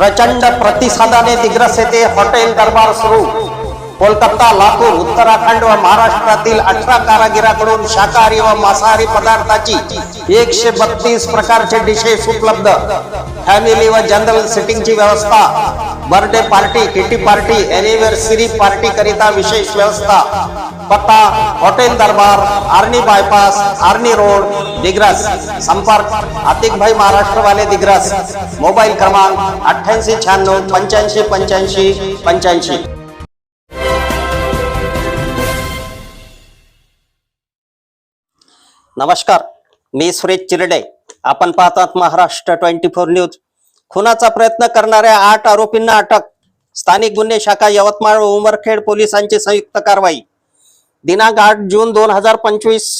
प्रचंड प्रतिसादाने दिग्रस येथे हॉटेल दरबार सुरू. कोलकाता लातूर उत्तराखंड व महाराष्ट्रातील अठरा कारागिराकडून शाकाहारी व मांसाहारी पदार्थाची एकशे बत्तीस प्रकारचे डिशेस उपलब्ध. फॅमिली व जनरल सिटिंगची व्यवस्था birthday party kitty party anniversary party करिता विशेष व्यवस्था. पत्ता hotel Darbar Arni bypass Arni road Digras संपर्क आतिक भाई महाराष्ट्र दिग्रस. मोबाईल क्रमांक अठ्ठ्याऐंशी शहाण्णव पंच्याऐंशी पंच्याऐंशी पंच्याऐंशी. नमस्कार मी सुरेश चिरडे. आपण पाहतात महाराष्ट्र ट्वेंटी फोर न्यूज. खुनाचा प्रयत्न करणाऱ्या आठ आरोपींना अटक. स्थानिक गुन्हे शाखा यवतमाळ व उमरखेड पोलिसांची संयुक्त कारवाई. दिनांक आठ जून दोन हजार पंचवीस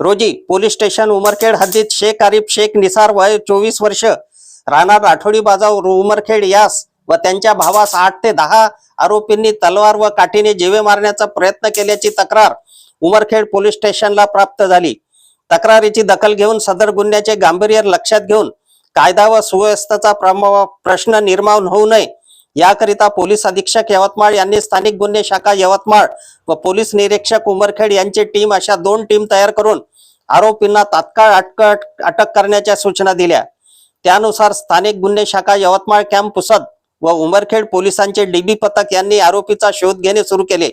रोजी पोलीस स्टेशन उमरखेड हद्दीत शेख आरिफ शेख निसार वय चोवीस वर्ष राहणार राठोडी बाजाव उमरखेड यास व त्यांच्या भावास आठ ते दहा आरोपींनी तलवार व काठीने जीवे मारण्याचा प्रयत्न केल्याची तक्रार उमरखेड पोलीस स्टेशनला प्राप्त झाली. तक्रारीची दखल घेऊन सदर गुन्ह्याचे गांभीर्य लक्षात घेऊन कायदा व सुव्यवस्थेचा प्रश्न निर्माण होऊ नये. याकरिता पोलीस अधीक्षक यवतमाळ यांनी स्थानिक गुन्हे शाखा यवतमाळ व पोलीस निरीक्षक उमरखेड यांची टीम अशा दोन टीम तयार करून आरोपींना तात्काळ अटक अटक करण्याच्या सूचना दिल्या. त्यानुसार स्थानिक गुन्हे शाखा यवतमाळ कॅम्प पुसद व उमरखेड पोलिसांचे डीबी पथक यांनी आरोपीचा शोध घेणे सुरू केले.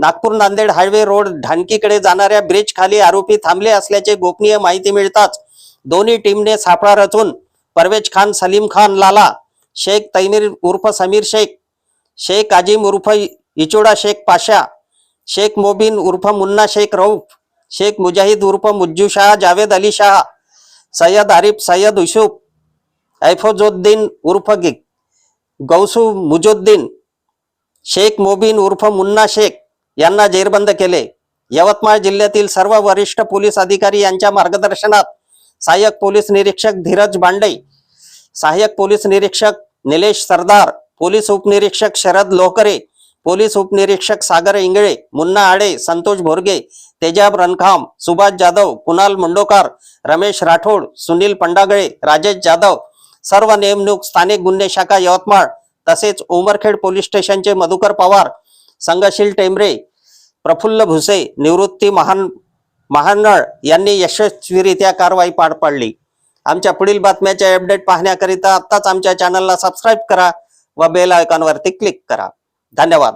नागपूर नांदेड हायवे रोड ढानकीकडे जाणाऱ्या ब्रिज खाली आरोपी थांबले असल्याचे गोपनीय माहिती मिळताच दोन्ही टीमने सापळा रचून परवेज खान सलीम खान लाला शेख तैमीर उर्फ समीर शेख शेख आजिम उर्फ इचोडा शेख पाशा शेख मोबिन उर्फ मुन्ना शेख रऊफ शेख मुजाहिद उर्फ मुज्जू शाह जावेद अली शाह सय्यद आरिफ सय्यद युसुफ ऐफोजोद्दीन उर्फ गिग गौसू मुजुद्दीन शेख मोबिन उर्फ मुन्ना शेख यांना जेरबंद केले. यवतमाळ जिल्ह्यातील सर्व वरिष्ठ पोलीस अधिकारी यांच्या मार्गदर्शनात सहाय्यक पोलीस निरीक्षक धीरज बांडे सहाय्यक पोलीस निरीक्षक निलेश सरदार पोलीस उपनिरीक्षक शरद लोकरे पोलीस उपनिरीक्षक सागर इंगळे मुन्ना आडे संतोष भोरगे तेजाब रणखाम सुभाष जाधव कुणाल मुंडोकार रमेश राठोड सुनील पंडागळे राजेश जाधव सर्व नेमणूक स्थानिक गुन्हे शाखा यवतमाळ तसेच उमरखेड पोलीस स्टेशनचे मधुकर पवार संघशील टेंबरे प्रफुल्ल भुसे निवृत्ती महान महानळ यांनी यशस्वीरित्या कारवाई पार पाडली. आमच्या पुढील बातम्याचे अपडेट पाहण्याकरिता आत्ताच आमच्या चॅनलला सबस्क्राईब करा व बेल आयकॉनवरती क्लिक करा. धन्यवाद.